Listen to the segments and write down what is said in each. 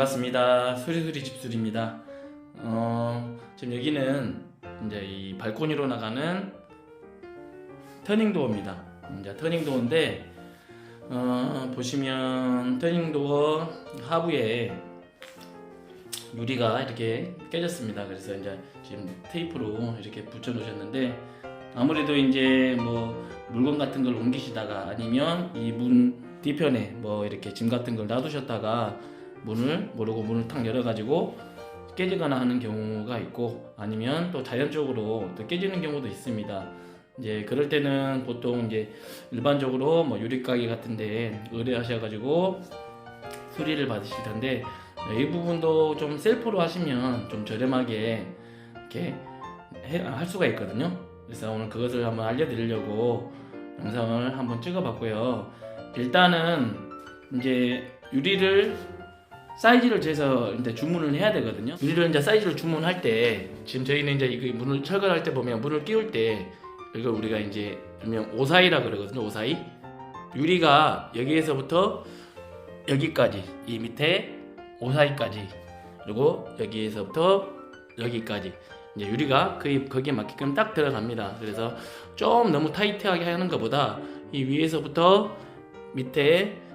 반갑습니다. 수리수리 집수리입니다. 어, 지금 여기는 이제 이 발코니로 나가는 터닝도어입니다. 이제 터닝도어인데 어, 보시면 터닝도어 하부에 유리가 이렇게 깨졌습니다. 그래서 이제 지금 테이프로 이렇게 붙여 놓으셨는데 아무래도 이제 뭐 물건 같은 걸 옮기시다가 아니면 이 문 뒤편에 뭐 이렇게 짐 같은 걸 놔두셨다가 문을 모르고 문을 탁 열어가지고 깨지거나 하는 경우가 있고 아니면 또 자연적으로 또 깨지는 경우도 있습니다. 이제 그럴 때는 보통 이제 일반적으로 뭐 유리 가게 같은데 의뢰하셔가지고 수리를 받으실 텐데 이 부분도 좀 셀프로 하시면 좀 저렴하게 이렇게 해- 할 수가 있거든요. 그래서 오늘 그것을 한번 알려드리려고 영상을 한번 찍어봤고요. 일단은 이제 유리를 사이즈를 재서 이제 주문을 해야 되거든요. 유리를 이제 사이즈를 주문할 때 지금 저희는 이제 이거 문을 철거할 때 보면 문을 끼울 때 이걸 우리가 이제 일명 오사이라 그러거든요. 오사이 유리가 여기에서부터 여기까지 이 밑에 오사이까지 그리고 여기에서부터 여기까지 이제 유리가 거의 거기에 맞게끔 딱 들어갑니다. 그래서 좀 너무 타이트하게 하는 것보다 이 위에서부터 밑에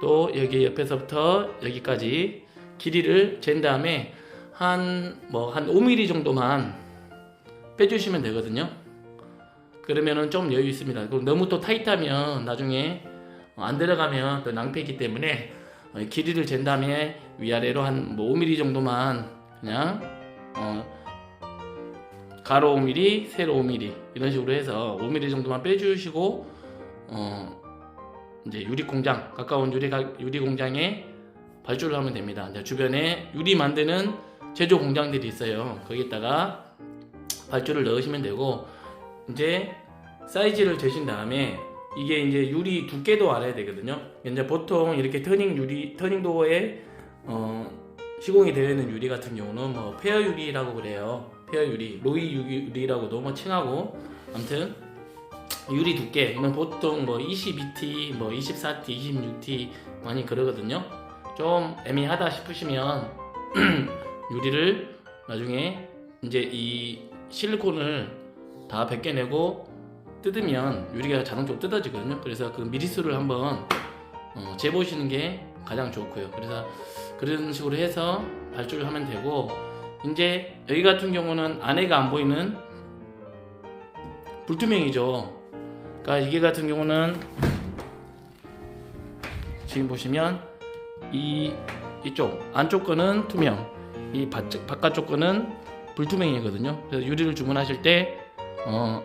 또 여기 옆에서부터 여기까지 길이를 잰 다음에 한 뭐한 5mm 정도만 빼주시면 되거든요. 그러면은 좀 여유 있습니다. 그리고 너무 또 타이트하면 나중에 어, 안 들어가면 또 낭패이기 때문에 어, 길이를 잰 다음에 위아래로 한 뭐 5mm 정도만 그냥 어 가로 5mm, 세로 5mm 이런 식으로 해서 5mm 정도만 빼주시고 어 이제 유리 공장 가까운 유리 유리 공장에 발주를 하면 됩니다. 이제 주변에 유리 만드는 제조 공장들이 있어요. 거기다가 발주를 넣으시면 되고 이제 사이즈를 재신 다음에 이게 이제 유리 두께도 알아야 되거든요. 이제 보통 이렇게 터닝 유리 터닝 도어에 어, 시공이 되어 있는 유리 같은 경우는 뭐 페어 유리라고 그래요. 페어 유리, 로이 유리라고도 뭐 칭하고 아무튼 유리 두께는 보통 뭐 22T, 뭐 24T, 26T 많이 그러거든요. 좀 애매하다 싶으시면 유리를 나중에 이제 이 실리콘을 다 벗겨내고 뜯으면 유리가 자동적으로 뜯어지거든요. 그래서 그 미리수를 한번 어, 재보시는 게 가장 좋고요. 그래서 그런 식으로 해서 발주를 하면 되고 이제 여기 같은 경우는 안에가 안 보이는 불투명이죠. 그러니까 이게 같은 경우는 지금 보시면 이 이쪽 안쪽 거는 투명, 이 바, 바깥쪽 거는 불투명이거든요. 그래서 유리를 주문하실 때 어,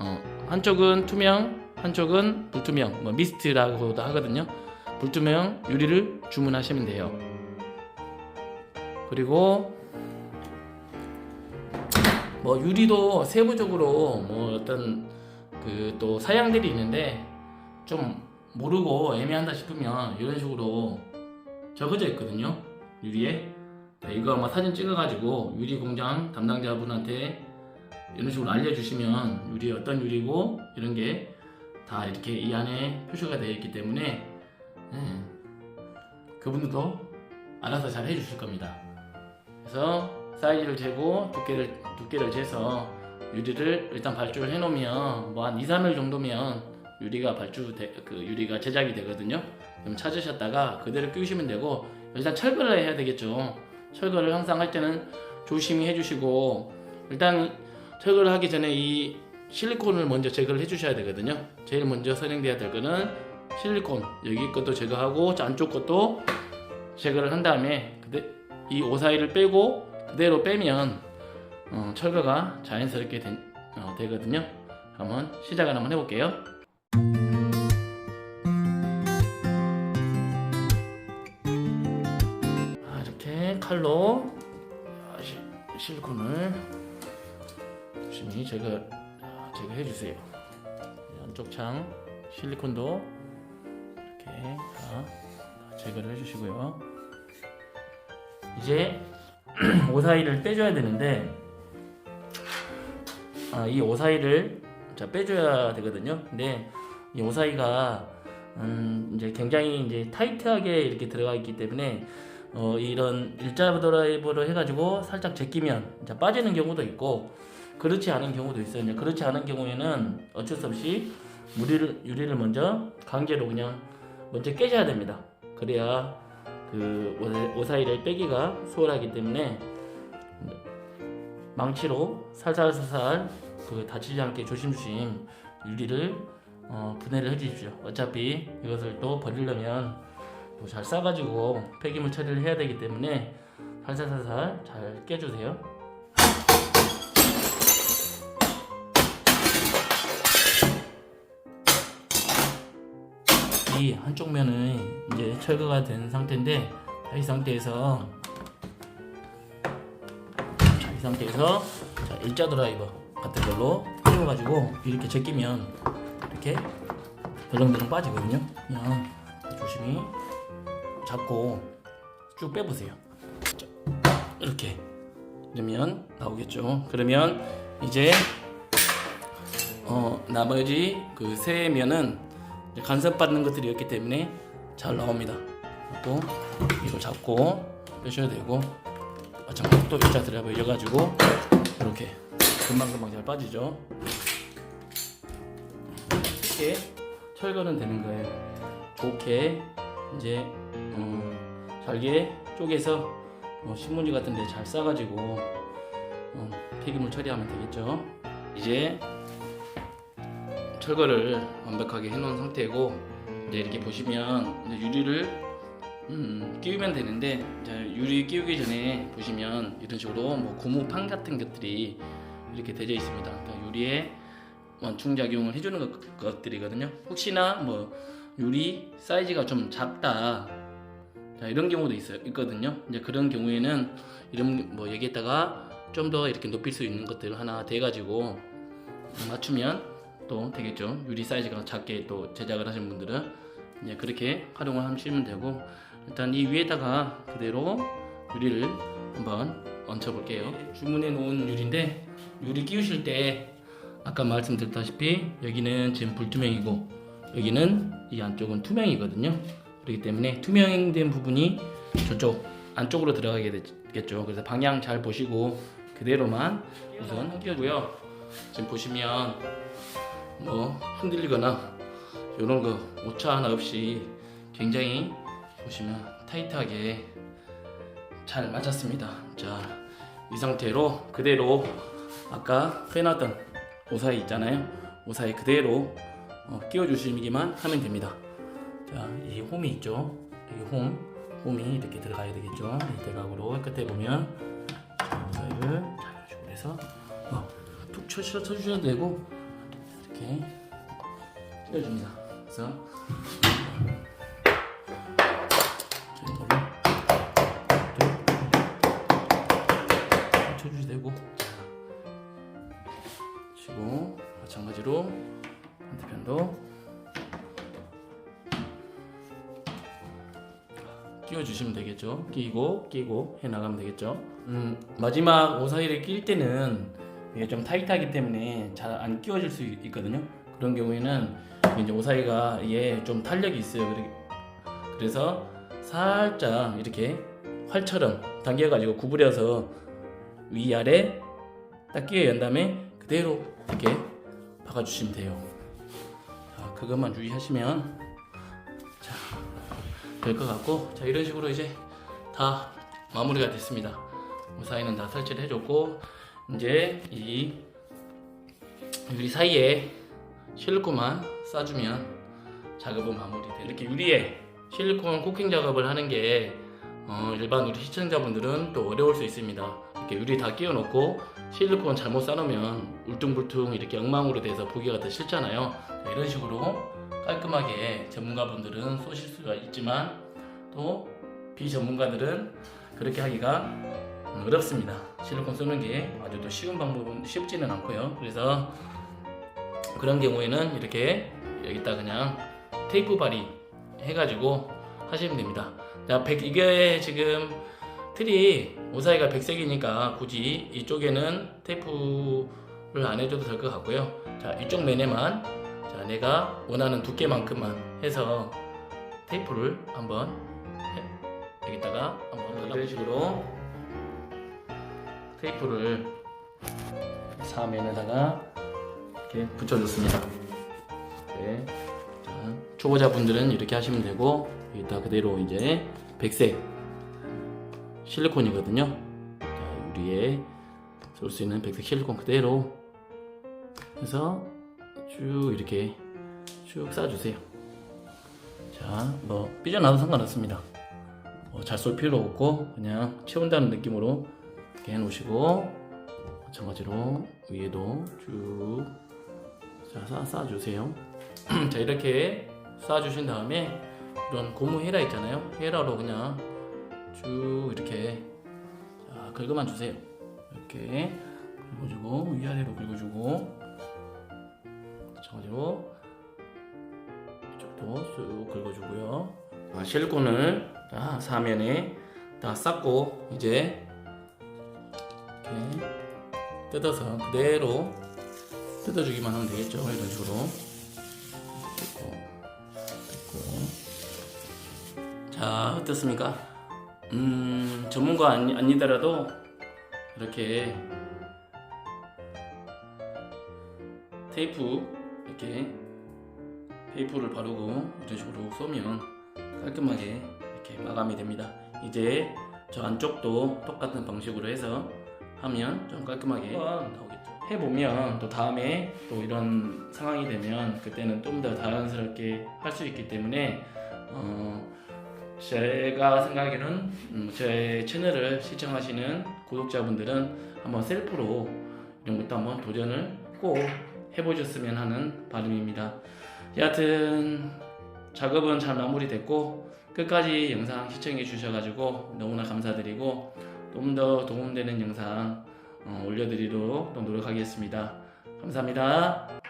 어, 한쪽은 투명, 한쪽은 불투명, 뭐 미스트라고도 하거든요. 불투명 유리를 주문하시면 돼요. 그리고 뭐 유리도 세부적으로 뭐 어떤 그 또 사양들이 있는데 좀 모르고 애매한다 싶으면 이런 식으로 적어져 있거든요 유리에 네, 이거 아마 사진 찍어가지고 유리 공장 담당자분한테 이런 식으로 알려주시면 유리 어떤 유리고 이런 게 다 이렇게 이 안에 표시가 되어 있기 때문에 네, 그분들도 알아서 잘 해주실 겁니다. 그래서 사이즈를 재고 두께를 두께를 재서 유리를 일단 발주를 해놓으면 뭐 한 2, 3일 정도면 유리가 발주 되, 그 유리가 제작이 되거든요. 그럼 찾으셨다가 그대로 끼우시면 되고 일단 철거를 해야 되겠죠. 철거를 항상 할 때는 조심히 해주시고 일단 철거를 하기 전에 이 실리콘을 먼저 제거를 해주셔야 되거든요. 제일 먼저 선행돼야 될 거는 실리콘 여기 것도 제거하고 안쪽 것도 제거를 한 다음에 이 오사이를 빼고 그대로 빼면 어, 철거가 자연스럽게 된- 어, 되거든요. 한번 시작을 한번 해볼게요. 아, 이렇게 칼로 아, 시, 실리콘을 조심히 제거 아, 제거해 주세요. 안쪽 창 실리콘도 이렇게 다 제거를 해주시고요. 이제 오사이를 빼줘야 되는데 아, 이 오사이를 자 빼줘야 되거든요. 근데 이 오사이가 음, 이제 굉장히 이제 타이트하게 이렇게 들어가 있기 때문에 어, 이런 일자 드라이버로 해가지고 살짝 제끼면 이제 빠지는 경우도 있고 그렇지 않은 경우도 있어요. 이제 그렇지 않은 경우에는 어쩔 수 없이 유리를 유리를 먼저 강제로 그냥 먼저 깨져야 됩니다. 그래야 그 오사- 오사이를 빼기가 수월하기 때문에 망치로 살살살살 그 다치지 않게 조심조심 유리를 어, 분해를 해주십시오. 어차피 이것을 또 버리려면 또 잘 싸가지고 폐기물 처리를 해야 되기 때문에 살살살살 잘 깨주세요. 이 한쪽 면은 이제 철거가 된 상태인데 자, 이 상태에서 상태에서 자, 일자 드라이버 같은 걸로 끼워가지고 이렇게 제끼면 이렇게 덜렁덜렁 빠지거든요. 그냥 조심히 잡고 쭉 빼보세요. 자, 이렇게 그러면 나오겠죠. 그러면 이제 어, 나머지 그 세 면은 간섭받는 것들이었기 때문에 잘 나옵니다. 그리고 이걸 잡고 빼셔야 되고 마찬가지로 또 일자 드라이버 이어가지고 이렇게 금방금방 잘 빠지죠. 이렇게 철거는 되는 거예요. 좋게 이제 음, 잘게 쪼개서 뭐 신문지 같은 데 잘 싸가지고 음, 폐기물 처리하면 되겠죠. 이제 철거를 완벽하게 해놓은 상태고 이제 이렇게 보시면 유리를 음, 끼우면 되는데 유리 끼우기 전에 보시면 이런 식으로 뭐 고무판 같은 것들이 이렇게 되어 있습니다. 그러니까 유리에 원충 작용을 해주는 것, 것들이거든요. 혹시나 뭐 유리 사이즈가 좀 작다 자, 이런 경우도 있어요. 있거든요. 이제 그런 경우에는 이런 뭐 여기에다가 좀 더 이렇게 높일 수 있는 것들 하나 대가지고 맞추면 또 되겠죠. 유리 사이즈가 작게 또 제작을 하신 분들은 이제 그렇게 활용을 하시면 되고 일단 이 위에다가 그대로 유리를 한번 얹혀 볼게요. 주문해 놓은 유리인데 유리 끼우실 때 아까 말씀드렸다시피 여기는 지금 불투명이고 여기는 이 안쪽은 투명이거든요. 그렇기 때문에 투명된 부분이 저쪽 안쪽으로 들어가게 되겠죠. 그래서 방향 잘 보시고 그대로만 우선 끼워고요. 지금 보시면 뭐 흔들리거나 이런 거 오차 하나 없이 굉장히 보시면 타이트하게 잘 맞았습니다. 자, 이 상태로 그대로 아까 빼놨던 오사이 있잖아요. 오사이 그대로 어, 끼워주시기만 하면 됩니다. 자, 이 홈이 있죠. 이 홈, 홈이 이렇게 들어가야 되겠죠. 이 대각으로 끝에 보면 자, 오사이를 자, 이런 해서 어, 툭 쳐주셔도 되고 이렇게 띄워줍니다. 그래서 마찬가지로 반대편도 끼워주시면 되겠죠. 끼고 끼고 해 나가면 되겠죠. 음, 마지막 오사이를 낄 때는 이게 좀 타이트하기 때문에 잘 안 끼워질 수 있- 있거든요. 그런 경우에는 이제 오사이가 이게 좀 탄력이 있어요. 그래- 그래서 살짝 이렇게 활처럼 당겨가지고 구부려서 위아래 딱 끼워 연 다음에 그대로 이렇게 박아주시면 돼요. 자, 그것만 주의하시면 될것 같고 자 이런 식으로 이제 다 마무리가 됐습니다. 무사히는 다 설치를 해줬고 이제 이 유리 사이에 실리콘만 싸주면 작업은 마무리돼. 이렇게 유리에 실리콘 코킹 작업을 하는 게 어, 일반 우리 시청자분들은 또 어려울 수 있습니다. 이렇게 유리 다 끼워놓고 실리콘 잘못 싸놓으면 울퉁불퉁 이렇게 엉망으로 돼서 보기가 더 싫잖아요. 자, 이런 식으로 깔끔하게 전문가분들은 쏘실 수가 있지만 또 비전문가들은 그렇게 하기가 어렵습니다. 실리콘 쏘는 게 아주 또 쉬운 방법은 쉽지는 않고요. 그래서 그런 경우에는 이렇게 여기다 그냥 테이프 바리 해가지고 하시면 됩니다. 자, 백, 이게 지금 틀이 오사이가 백색이니까 굳이 이쪽에는 테이프를 안 해줘도 될 것 같고요. 자, 이쪽 면에만 자, 내가 원하는 두께만큼만 해서 테이프를 한번 해, 여기다가 한번 이런 식으로 테이프를 사면에다가 이렇게 붙여줬습니다. 네. 자, 초보자분들은 이렇게 하시면 되고 여기다 그대로 이제 백색 실리콘이거든요. 자, 유리에 쏠 수 있는 백색 실리콘 그대로 해서 쭉 이렇게 쭉 쏴주세요. 자, 뭐 삐져나도 상관없습니다. 뭐 잘쏠 필요 없고 그냥 채운다는 느낌으로 이렇게 해놓으시고 마찬가지로 위에도 쭉 자, 쏴, 쏴주세요. 자, 이렇게 쏴주신 다음에 이런 고무 헤라 있잖아요. 헤라로 그냥 쭉 이렇게 자, 긁어만 주세요. 이렇게 긁어주고 위아래로 긁어주고 마찬가지로 이쪽도 쭉 긁어주고요. 아, 실리콘을 다 사면에 다 쌌고 이제 이렇게 뜯어서 그대로 뜯어주기만 하면 되겠죠. 이런 식으로 뜯고 뜯고 자 어떻습니까? 음 전문가 아니, 아니더라도 이렇게 테이프 이렇게 테이프를 바르고 이런 식으로 쏘면 깔끔하게 이렇게 마감이 됩니다. 이제 저 안쪽도 똑같은 방식으로 해서 하면 좀 깔끔하게 나오겠죠. 해보면 또 다음에 또 이런 상황이 되면 그때는 좀 더 자연스럽게 할 수 있기 때문에 어, 제가 생각하기에는 음, 제 채널을 시청하시는 구독자분들은 한번 셀프로 이런 것도 한번 도전을 꼭 해보셨으면 하는 바람입니다. 여하튼 작업은 잘 마무리됐고 끝까지 영상 시청해 주셔가지고 너무나 감사드리고 좀 더 도움되는 영상 어, 올려드리도록 또 노력하겠습니다. 감사합니다.